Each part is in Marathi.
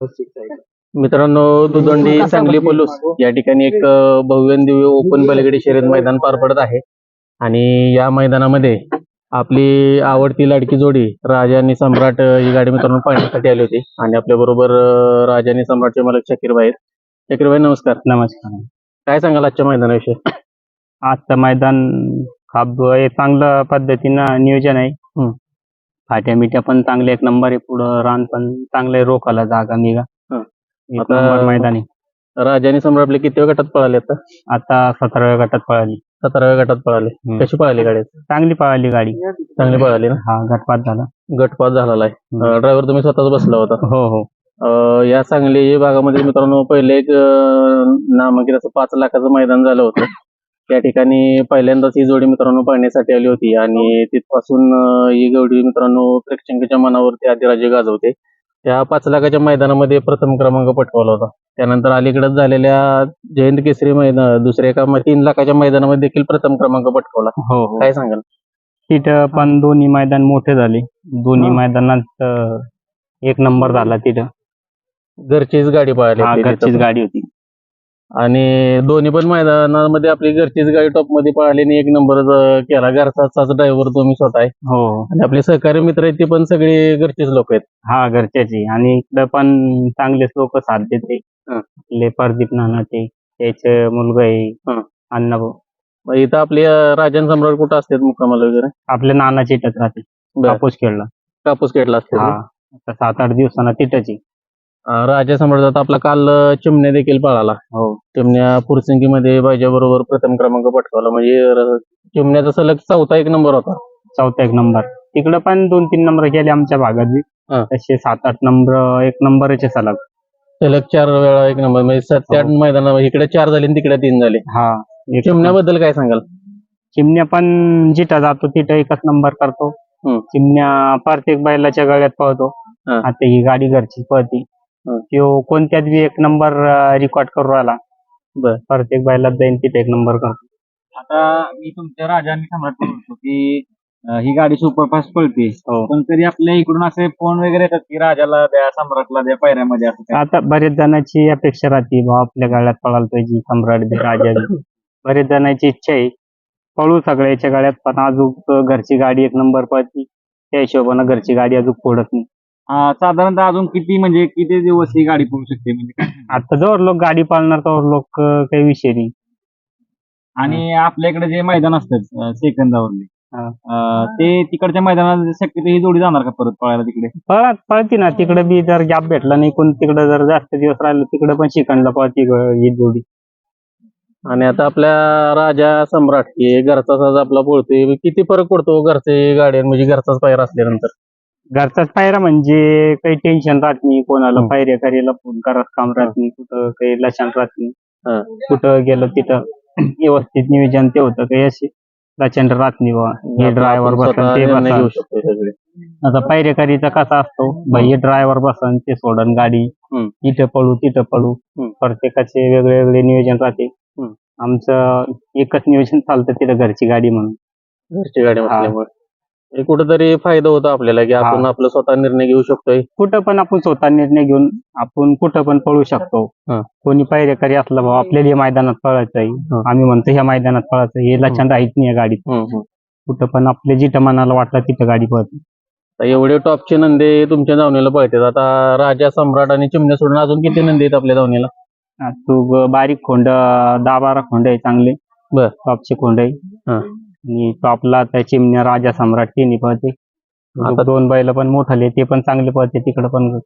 मित्रांनो दुदंडी सांगली पलूस. या ठिकाणी एक भव्य दिव्य ओपन बलगडी शर्यत मैदान पार पडत आहे. आणि या मैदानामध्ये आपली आवडती लाडकी जोडी राजा आणि सम्राट ही गाडी मित्रांनो पाहण्यासाठी आली होती. आणि आपल्या बरोबर राजा आणि सम्राटचे मालक शाकीरबाई आहेत. शाकीरबाई नमस्कार. नमस्कार. काय सांगाल आजच्या मैदानाविषयी? आजचं मैदान खाब हे चांगलं पद्धतीनं नियोजन आहे. फाट्या मिट्या पण चांगले एक नंबर आहे पुढं रान पण चांगलं आहे रोखाला जागा निगा हं. एक आता- नंबर मैदान. आहे राजा आणि सम्राट आपले किती गटात पळाले आता? आता सतराव्या गटात पळाली. सतराव्या गटात पळाले. हम्म. कशी पळाली गाडी चांगली पळाली गाडी. चांगली पळाली ना? हा गटपात झाला. गटपात झालेला आहे. ड्रायव्हर तुम्ही स्वतःच बसला होता. हो हो. अ, या सांगली भागामध्ये मित्रांनो पहिले एक अ, नामांकित असं पाच लाखाचं मैदान झालं होतं. त्या ठिकाणी पहिल्यांदाच ही जोडी मित्रांनो पाहण्यासाठी आली होती आणि तिथपासून ही जोडी मित्रांनो प्रेक्षकांच्या मनावरती अधिराज्य गाजवते. त्या पाच लाखाच्या मैदानामध्ये प्रथम क्रमांक पटकावला होता. त्यानंतर अलीकडे झालेल्या जयंत केसरी मैदान दुसऱ्या एका तीन लाखाच्या मैदानामध्ये देखील प्रथम क्रमांक पटकावला. हो हो. काय सांगाल? तिथं पण दोन्ही मैदान मोठे झाले. दोन्ही. मैदानात एक नंबर झाला तिथं. घरचीच गाडी तिथं घरचीच. गाडी होती. आणि दोन्ही पण मैदानामध्ये आपली घरचीच गाडी टॉपमध्ये पळाली आणि एक नंबर केला. घरचाच ड्रायव्हर तुम्ही स्वतः. आहे हो. आणि आपले सहकारी मित्र आहेत ते पण सगळे घरचेच लोक आहेत. हा घरच्याची. आणि इकडं पण चांगलेच लोक साथ देते हा. आपले प्रदीप नानाचे त्याचे मुलगा आहे. अण्णाभाऊ मग इथं आपले राजन सम्राट कुठं असतात मुक्कामाला वगैरे? आपल्या नानाची इथंच राहते बरं. कापूस खेळला. कापूस केटला हा. आता सात आठ दिवसांना तिथंच आहे. राजा सम्राट आपला काल चिमण्या देखील पळाला हो चिमण्या फुरसिंगीमध्ये बाजा बरोबर प्रथम क्रमांक पटकावला म्हणजे चिमण्याचा सलग चौथा एक नंबर होता चौथा एक नंबर तिकडं पण दोन तीन नंबर गेले आमच्या भागात बी. हा. तसे सात आठ नंबर एक नंबरचे सलग सलग चार वेळा एक नंबर म्हणजे सात ते आठ हो. मैदाना इकडे चार झाले आणि तिकडे तीन झाले हा एक चिमण्याबद्दल काय सांगाल चिमण्या पण जिथं जातो तिथं एकच नंबर करतो हम्म. चिमण्या प्रत्येक बैलाच्या गळ्यात पळतो हा. आता ही गाडी घरची पळती. तो कोणत्यात बी एक नंबर रेकॉर्ड करू राहिला. बर. प्रत्येक बैलात जाईन तिथे एक नंबर करतो आता मी तुमच्या राजांनी सम्राट म्हणतो की अं, ही गाडी सुपरफास्ट पळते हो. पण तरी आपल्या इकडून असे फोन वगैरे येतात की राजाला द्या सम्राटला द्या पायऱ्यामध्ये असं काय आता बरेच जणांची अपेक्षा राहते भाऊ आपल्या गाड्यात पळायला पाहिजे सम्राट बी, राजा बी. बरेच जणांची इच्छा आहे पळू सगळ्याच्या गाड्यात पण अजून घरची गाडी एक नंबर पळती त्या हिशोबानं घरची गाडी अजून फोडत नाही. अं, साधारणतः अजून किती म्हणजे किती दिवस ही गाडी पळू शकते? म्हणजे आता जवळ लोक गाडी पाळणार तर लोक काही विषय नाही. आणि आपल्या इकडे जे मैदान असतात अं, सेकंदावरले हा. अं, ते तिकडच्या मैदानात शक्यतो ही जोडी जाणार का परत पळायला तिकडे? पळत पळती ना. तिकडे बी जर गॅप भेटला नाही कोण तिकडे जर जास्त दिवस राहिलं तिकडे पण शिकणला पळती ग- ही जोडी. आणि आता आपल्या राजा सम्राट हे घरचा आपला पळतोय. किती फरक पडतो घरचे गाड्या म्हणजे घरचाच पायर असल्यानंतर. घरचाच पायरा म्हणजे काही टेन्शन राहत नाही कोणाला हम्म. पायऱ्या करायला फोन करत काम राहत नाही कुठं काही लक्षण राहत नाही हा. कुठं गेलं तिथं व्यवस्थित नियोजन ते होतं काही अशी लक्षण राहत नाही बा हे ड्रायव्हर आपण बसन स्वतः ते निर्णय बसन शकतो सगळे आता पायरेकरीचा कसा असतो बाई हे ड्रायव्हर बसन ते सोडन गाडी हम्म. इथं पळू तिथं पळू हम्म. प्रत्येकाचे वेगळे वेगळे नियोजन राहते हम्म. आमचं एकच नियोजन चालतं तिथं घरची गाडी म्हणून घरची गाडी हा. असल्यामुळे हे कुठेतरी फायदा होतो आपल्याला की आपण हा. आपलं स्वतः निर्णय घेऊ शकतोय कुठं पण आपण स्वतः निर्णय घेऊन आपण कुठं पण पळू शकतो हा. कोणी पायरेकरी असला भाऊ आपल्याला या मैदानात पळायचं आहे हा. आम्ही म्हणतो ह्या मैदानात पळायचं. हे लक्षण राहत नाही या गाडीत. कुठं पण आपल्या जिथं मनाला वाटलं तिथं गाडी पळते आता एवढे टॉपचे नंदे तुमच्या धावणीला पळतात आता राजा सम्राट आणि चिमण्या सोडून अजून किती नंदी आहेत आपल्या धावणीला हा, तू ग- बारीक खोंड दहा बारा खोंड आहे चांगले बर. टॉपचे खोंड आहे हा. आणि टॉपला त्या चिमण्या राजा सम्राट तिन्ही पळते. आता दोन बैल पण मोठाले ते पण चांगले पळते तिकडे पण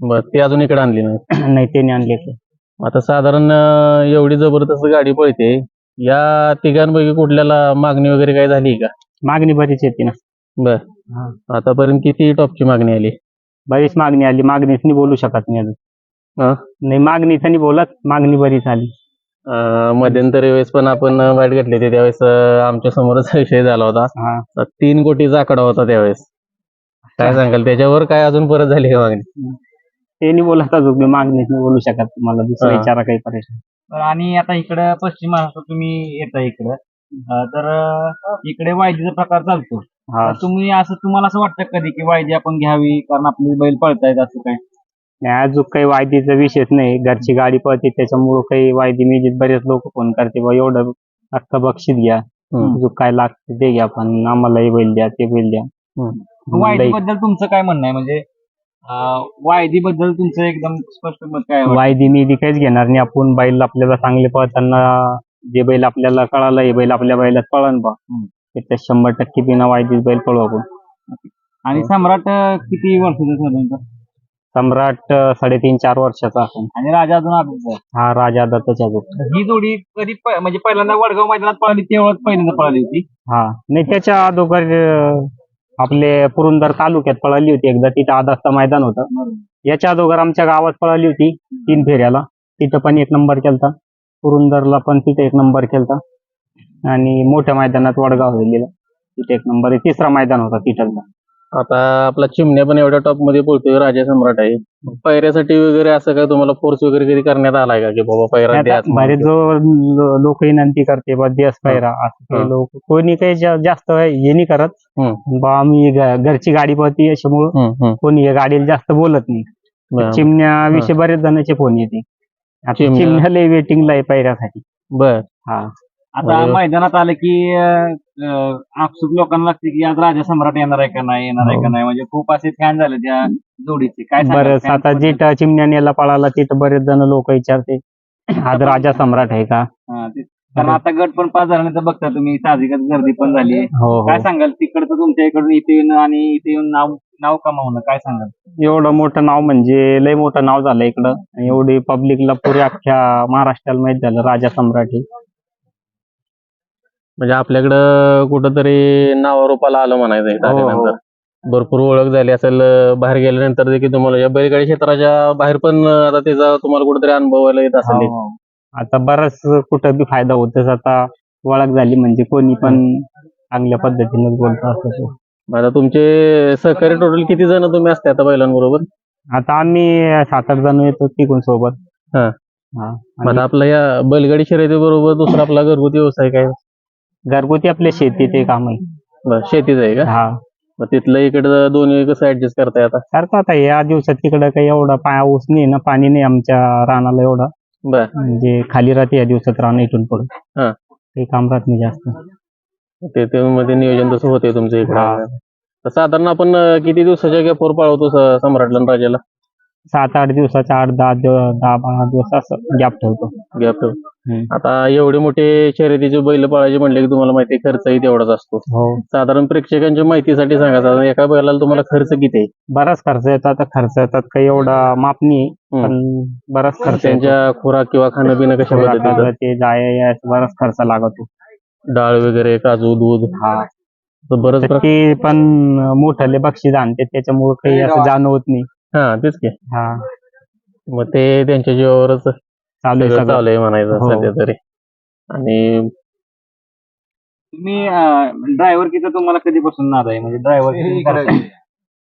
बर ते अजून इकडे आणली नाही. नाही त्याने आणले ते. आता साधारण अं, एवढी जबरदस्त गाडी पळते या तिघांपैकी कुठल्याला मागणी वगैरे काय झाली का? मागणी बरीच येते ना. बर. हा. आतापर्यंत किती टॉपची मागणी आली? बरीच मागणी आली मागणीच नाही बोलू शकत नाही अजून. हा? नाही मागणीच नाही बोलत मागणी बरीच आली. मध्यंतरी वेळेस पण आपण वाईट घेतले होते. त्यावेळेस आमच्या समोरच विषय झाला होता. हा. तर तीन कोटीचा आकडा होता त्यावेळेस. काय सांगाल त्याच्यावर काय अजून परत झाली का मागणी? ते नाही बोलत अजून मी मागणीच नाही बोलू शकत तुम्हाला दुसरा हा. विचारा काही परेशान तर आणि आता इकडं पश्चिम महाराष्ट्रात तुम्ही येता इकडं. अं, तर अं, इकडे वायदीचा प्रकार चालतो. हा. तर तुम्ही असं तुम्हाला असं वाटतं कधी की वायदी आपण घ्यावी कारण आपली बैल पळतायत असं काय? अजून काही वायदीचा विषयच नाही. घरची गाडी पळते त्याच्यामुळं काही वायदी मिळते बरेच लोक फोन करते बा एवढं अख्खं बक्षीस घ्या. अजून काय लागतं ते घ्या पण आम्हाला हे बैल द्या ते बैल द्या. वायदी बद्दल तुमचं काय म्हणणं आहे? म्हणजे वायदी बद्दल तुमचं एकदम स्पष्ट मत काय आहे? वायदी निधी काहीच घेणार नाही. आपण बैल आपल्याला चांगले पळताना जे बैल आपल्याला कळालं हे बैल आपल्या बैलात पळन बा. हम्म. त्याच्यात शंभर टक्के बिना वायदीच बैल पळू आपण. आणि सम्राट किती वर्षाचा साधारणतः सम्राट अं, साडेतीन चार वर्षाचा असेल आणि राजा अजून आधीच आहे. हा राजा दत्ताच्या अजून ही जोडी कधी प- म्हणजे पहिल्यांदा वडगाव मैदानात पळाली तेव्हाच पहिल्यांदा पळाली होती? हा. नाही त्याच्या अगोदर अं, आपले पुरंदर तालुक्यात पळाली होती एकदा तिथं आदास्ता मैदान होतं. याच्या अगोदर आमच्या गावात पळाली होती तीन फेऱ्याला. तिथं पण एक नंबर केलता. पुरंदरला पण तिथे एक नंबर केलता. आणि मोठ्या मैदानात वडगाव दिलेला तिथे एक नंबर तिसरा मैदान होता तिथलचा. आता आपला चिमण्या पण एवढ्या टॉपमध्ये पोहोचतोय राजा सम्राट आहे पायऱ्यासाठी वगैरे असं काय तुम्हाला फोर्स वगैरे कधी करण्यात आलाय का की बाबा म्हणून? बरेच जो लोक विनंती करते बा देस पायरा असं काही हा. लोक कोणी काही जा- जास्त हे नाही करत. बा आम्ही घ- घरची गाडी पळती याच्यामुळं. कोणी या गाडीला जास्त बोलत नाही बरं. चिमण्याविषयी बरेच जणांचे फोन येते आता चिमण्या- चिमण्याला वेटिंगला आहे पायऱ्यासाठी बर हा आता मैदानात आलं की आपसुक लोकांना लागते की आज राजा सम्राट येणार आहे का नाही येणार आहे का हो. नाही? म्हणजे खूप असे फॅन झाले त्या जोडीचे. काय सांगाल fans आता बद्दल? जिथं चिमण्या नेला पळाला तिथं बरेच जण लोक विचारते आज राजा सम्राट आहे का? हा, ते- कारण आता गट पण पाच झाल्यानंतर बघता तुम्ही साहजिकच गर्दी पण झाली. आहे. हो हो. काय सांगाल? तिकडचं तुमच्या इकडून इथे येऊन आणि इथे येऊन नाव नाव कमावणं काय सांगाल? एवढं मोठं नाव म्हणजे लय मोठं नाव झालं इकडं. आणि एवढी पब्लिकला पुऱ्या अख्ख्या महाराष्ट्राला माहीत झालं राजा सम्राट हे. म्हणजे आपल्याकडं कुठंतरी नावारूपाला आलं म्हणायचं हो, हो. झाल्यानंतर भरपूर ओळख झाली असेल अं, बाहेर गेल्यानंतर देखील तुम्हाला या बैलगाडी क्षेत्राच्या बाहेर पण अं, आता त्याचा तुम्हाला कुठेतरी अनुभवायला येत असेल हो, हो. आता बराच कुठं बी फायदा होतोच आता ओळख झाली म्हणजे कोणी पण चांगल्या पद्धतीने बोलतो असं. आता तुमचे सहकारी टोटल किती जण तुम्ही असते आता बैलांबरोबर आता आम्ही सात आठ जण येतो तिकून सोबत हा. हा. मग आणि आता आपला या बैलगाडी शर्यती बरोबर दुसरा आपला घरगुती व्यवसाय काय घरगुती आपले शेतीचे काम आहे बरं, शेतीचं आहे का? हा. मग तिथलं इकडं दोन्ही कसं ऍडजस्ट करताय आता? करतो आता या दिवसात तिकडं काही एवढा पाऊस नाही ना पाणी नाही आमच्या रानाला एवढं. बर. म्हणजे खाली राहते या दिवसात रान इथून पुढं. हा. काही काम राहत नाही जास्त. ते ते मध्ये नियोजन तसं होते तुमच्या हा. इकडे साधारण आपण अं, किती दिवसाच्या गॅपवर पाळवतो स- सम्राटला आणि राजाला? सात आठ दिवसाचा आठ दहा दहा बारा दिवस असं गॅप ठेवतो. गॅप हम्म. आता एवढे मोठे शर्यतीचे बैल पाळायचे म्हणले की तुम्हाला माहिती खर्चही तेवढाच असतो. हो. साधारण प्रेक्षकांच्या माहितीसाठी सांगा साधारण एका बैलाला तुम्हाला खर्च किती आहे? बराच खर्च येतात आता खर्च येतात काही एवढा माप नाही हम्म. पण बराच खर्च येतो. त्यांच्या खुराक किंवा खाणं पिणं कशा पद्धतीचं? ते जाय बराच खर्च लागतो. डाळ वगैरे काजू दूध. हा. तर बरंच तर प्रकार- ते पण मोठाले बक्षीस आणते त्याच्यामुळे काही असं जाणवत नाही. हा तेच की. हा. मग ते त्यांच्या जीवावरच चालू आहे सगळं चालू आहे म्हणायचं हो. सध्या तरी. आणि तुम्ही ड्रायव्हर किती तुम्हाला कधीपासून नाद आहे? म्हणजे ड्रायव्हर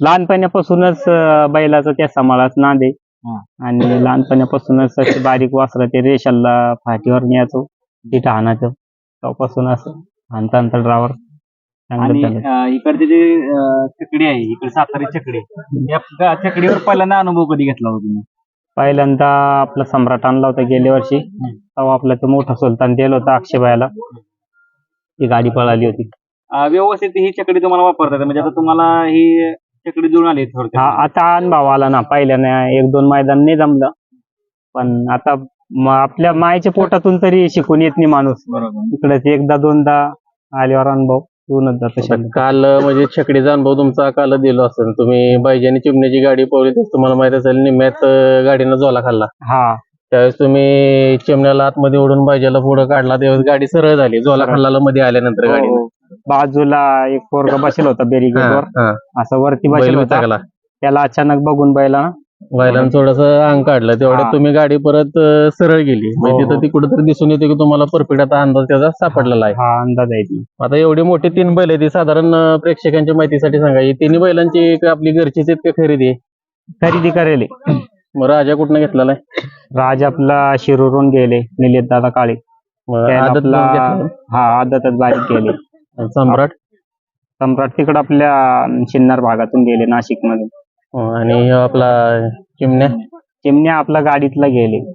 लहानपणापासूनच अं, बैलाचा त्या सांभाळाच नाद आहे. हा. आणि लहानपणापासूनच असे बारीक वासरं ते रेषाला फाटीवर न्यायचो. तिथं हाणायचो. तेव्हापासून असं हाणता हाणता ड्रायव्हर आणि अं, इकडची जी अं, चकडी आहे इकडे सातारी चकडी या ग- चकडीवर पहिल्यांदा अनुभव कधी घेतला होता तुम्ही? पहिल्यांदा आपला सम्राट आणला होता गेल्या वर्षी. तेव्हा आपला तो मोठा सुलतान दिला होता अक्षयबाईला. ती गाडी पळाली होती. अं, व्यवस्थित ही चकडी तुम्हाला वापरता येते म्हणजे आता तुम्हाला ही चकडी जुळून आली हा थोडक्यात आता अनुभव आला ना. पहिल्यानं एक दोन मैदान नाही जमलं. पण आता म- आपल्या मायेच्या पोटातून तरी शिकून येत नाही माणूस. बरोबर. इकडे एक दोनदा आल्यावर अनुभव. जातो. काल म्हणजे छकडीचा अनुभव तुमचा काल दिलो असेल. तुम्ही बैजानी चिमण्याची गाडी पळवली तेच तुम्हाला माहीत असेल निम्यात अं, गाडीनं झोला खाल्ला. हा. त्यावेळेस तुम्ही चिमण्याला आतमध्ये ओढून बैजाला पुढे काढला त्यावेळेस गाडी सरळ झाली. झोला. खाल्ला मध्ये आल्यानंतर गाडी हो. बाजूला एक पोरगा बसेल होता बेरिगेटवर असं वरती बैल बसेल होता त्याला अचानक बघून बैला बैलानं थोडस अंग काढलं तेवढ्यात हा. तुम्ही गाडी परत अं, सरळ गेली. हो, म्हणजे तिथं हो. ती कुठेतरी दिसून येते की तुम्हाला परफेक्ट आता अंदाज त्याचा सापडलेला आहे. हा अंदाज आहे ती. आता एवढी मोठी तीन बैल आहे ती साधारण अं, प्रेक्षकांच्या माहितीसाठी सांगा ही तिन्ही बैलांची एक आपली घरचीच आहेत का खरेदी आहे? खरेदी करेल. मग राजा कुठनं घेतलेला आहे? राज आपला शिरूरून गेले निलेत दादा काळे. मग त्याला आदत आपला. हा आदतच बारीक गेले सम्राट? सम्राट तिकडं आपल्या अं, शिन्नर भागातून गेले नाशिकमध्ये हो, आणि ह्यो आपला चिमण्या? चिमण्या आपल्या गाडीतला गेले.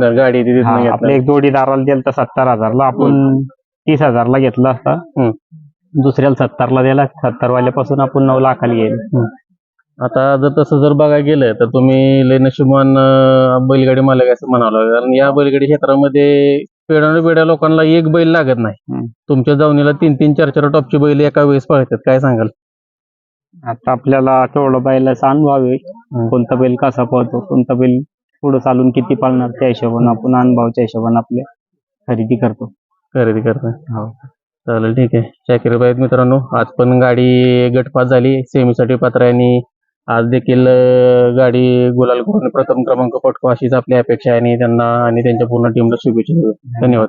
गा- गाडी तिथे हा, आपल्या एक जोडीदाराला दिलं तर सत्तर हजारला. आपण तीस हजारला घेतला असता. हम्म. दुसऱ्याला सत्तरला दिला. सत्तर वाल्यापासून आपण नऊ लाखाला गेले. आता जर तसं जर बघायला गेलं तर तुम्ही लय नशिबान अं, बैलगाडी मालक आहे असं म्हणावं लागेल. कारण या बैलगाडी क्षेत्रामध्ये पेढ्या पेढ्या लोकांना एक बैल लागत नाही. हम्म. तुमच्या जाऊनीला तीन तीन चार चार टॉपची बैल एका वेळेस पळतात. काय सांगाल? आता आपल्याला तेवढं बैलाचा अनुभव आहे. कोणता बैल कसा पळतो कोणता बैल पुढे चालून किती पाळणार त्या हिशोबाने आपण अनुभवाच्या हिशोबाने आपल्या खरेदी करतो. खरेदी करताय हो. चालेल ठीक आहे. शाकीर भाई मित्रांनो आज पण गाडी गटपास झाली. सेमीसाठी पात्र आहे आणि आज देखील गाडी गुलाल करून प्रथम क्रमांक पटको अशीच आपली अपेक्षा आहे आणि त्यांना आणि त्यांच्या पूर्ण टीमला शुभेच्छा. धन्यवाद.